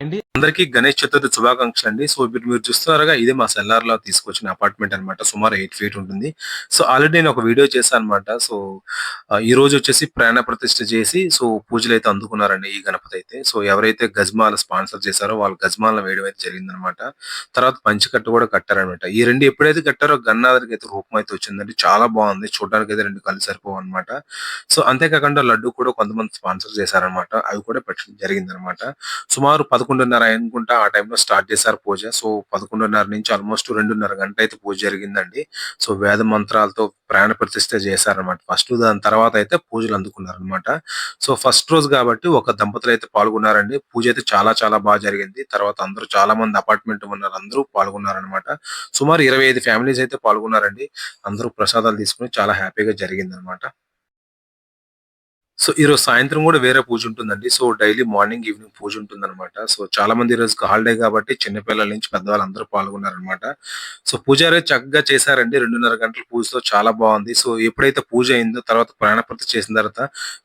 అండి. అందరికి గణేష్ చతుర్థి శుభాకాంక్షలు అండి సో ఇప్పుడు మీరు చూస్తున్నారుగా ఇది మా సెల్లార్లో తీసుకొచ్చిన అపార్ట్మెంట్ అన్నమాట. సుమారు ఎయిట్ ఫీట్ ఉంటుంది. సో ఆల్రెడీ నేను ఒక వీడియో చేశాను అనమాట సో ఈ రోజు వచ్చేసి ప్రాణ ప్రతిష్ఠ చేసి సో పూజలు అయితే అందుకున్నారండి ఈ గణపతి అయితే. సో ఎవరైతే గజ్మాల స్పాన్సర్ చేశారో వాళ్ళు గజ్మాలను వేయడం అయితే జరిగిందనమాట తర్వాత పంచికట్టు కూడా కట్టారనమాట ఈ రెండు ఎప్పుడైతే కట్టారో గన్నాథరికి అయితే రూపం అయితే వచ్చిందండి. చాలా బాగుంది. చూడడానికి అయితే రెండు కలిసి సరిపోవు అనమాట సో అంతేకాకుండా లడ్డు కూడా కొంతమంది స్పాన్సర్ చేశారనమాట అవి కూడా పెట్టడం జరిగిందనమాట సుమారు పదకొండు పదకొండున్నర అనుకుంటా ఆ టైంలో స్టార్ట్ చేశారు పూజ. సో పదకొండున్నర నుంచి ఆల్మోస్ట్ రెండున్నర గంట అయితే పూజ జరిగిందండి. సో వేద మంత్రాలతో ప్రాణ ప్రతిష్ఠ చేశారనమాట ఫస్ట్ దాని తర్వాత అయితే పూజలు అందుకున్నారనమాట సో ఫస్ట్ రోజు కాబట్టి ఒక దంపతులు అయితే పాల్గొన్నారండి. పూజ అయితే చాలా చాలా బాగా జరిగింది. తర్వాత అందరూ చాలా మంది అపార్ట్మెంట్ ఉన్నారు అందరూ పాల్గొన్నారనమాట సుమారు ఇరవై ఐదు ఫ్యామిలీస్ అయితే పాల్గొన్నారండి. అందరూ ప్రసాదాలు తీసుకుని చాలా హ్యాపీగా జరిగిందనమాట సో ఈరోజు సాయంత్రం కూడా వేరే పూజ ఉంటుందండి. సో డైలీ మార్నింగ్ ఈవినింగ్ పూజ ఉంటుందన్నమాట. సో చాలా మంది ఈ రోజు హాలిడే కాబట్టి చిన్నపిల్లల నుంచి పెద్దవాళ్ళు అందరూ పాల్గొన్నారనమాట సో పూజారి చక్కగా చేశారండి. రెండున్నర గంటల పూజతో చాలా బాగుంది. సో ఎప్పుడైతే పూజ అయిందో తర్వాత ప్రాణప్రతి చేసిన తర్వాత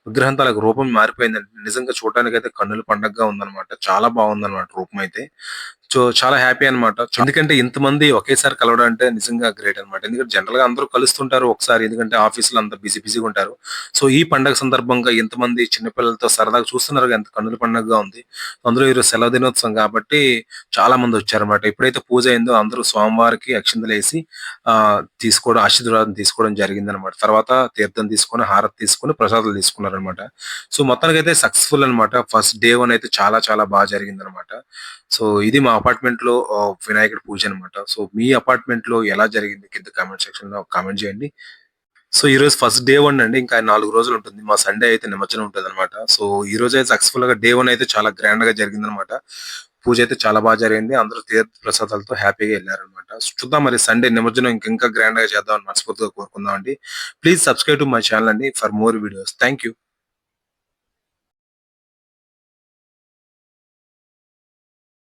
విగ్రహం తలకు రూపం మారిపోయిందండి. నిజంగా చూడడానికి అయితే కన్నుల పండగగా ఉందన్నమాట. చాలా బాగుందన్నమాట రూపం అయితే సో చాలా హ్యాపీ అన్నమాట. ఎందుకంటే ఇంతమంది ఒకేసారి కలవడం అంటే నిజంగా గ్రేట్ అన్నమాట. ఎందుకంటే జనరల్గా అందరూ కలుస్తుంటారు ఒకసారి ఎందుకంటే ఆఫీసులో అంతా బిజీ బిజీగా ఉంటారు. సో ఈ పండగ సందర్భంగా ఇంతమంది చిన్నపిల్లలతో సరదాగా చూస్తున్నారు ఎంత కన్నుల పండగగా ఉంది. అందులో ఈరోజు సెలవు దినోత్సవం కాబట్టి చాలా మంది వచ్చారనమాట ఎప్పుడైతే పూజ అయిందో అందరూ స్వామివారికి అక్షింతలు వేసి ఆ తీసుకోవడం ఆశీర్వాదం తీసుకోవడం జరిగింది అనమాట తర్వాత తీర్థం తీసుకొని హారతి తీసుకొని ప్రసాదాలు తీసుకున్నారనమాట సో మొత్తానికి అయితే సక్సెస్ఫుల్ అనమాట ఫస్ట్ డే వన్ అయితే చాలా చాలా బాగా జరిగింది అనమాట సో ఇది మా అపార్ట్మెంట్లో వినాయకుడి పూజ అనమాట సో మీ అపార్ట్మెంట్లో ఎలా జరిగింది? కింద కామెంట్ సెక్షన్లో కామెంట్ చేయండి. సో ఈ రోజు ఫస్ట్ డే వన్ అండి. ఇంకా నాలుగు రోజులు ఉంటుంది. మా సండే అయితే నిమజ్జనం ఉంటుంది అనమాట సో ఈ రోజు అయితే సక్సెస్ఫుల్గా డే వన్ అయితే చాలా గ్రాండ్గా జరిగింది అనమాట పూజ అయితే చాలా బాగా జరిగింది. అందరూ తీర్థ ప్రసాదాలతో హ్యాపీగా వెళ్ళారనమాట చూద్దాం మరి సండే నిమజ్జనం ఇంకా ఇంకా గ్రాండ్గా చేద్దాం అని మనస్ఫూర్తిగా కోరుకుందాం అండి please subscribe to my channel అండి for more videos thank you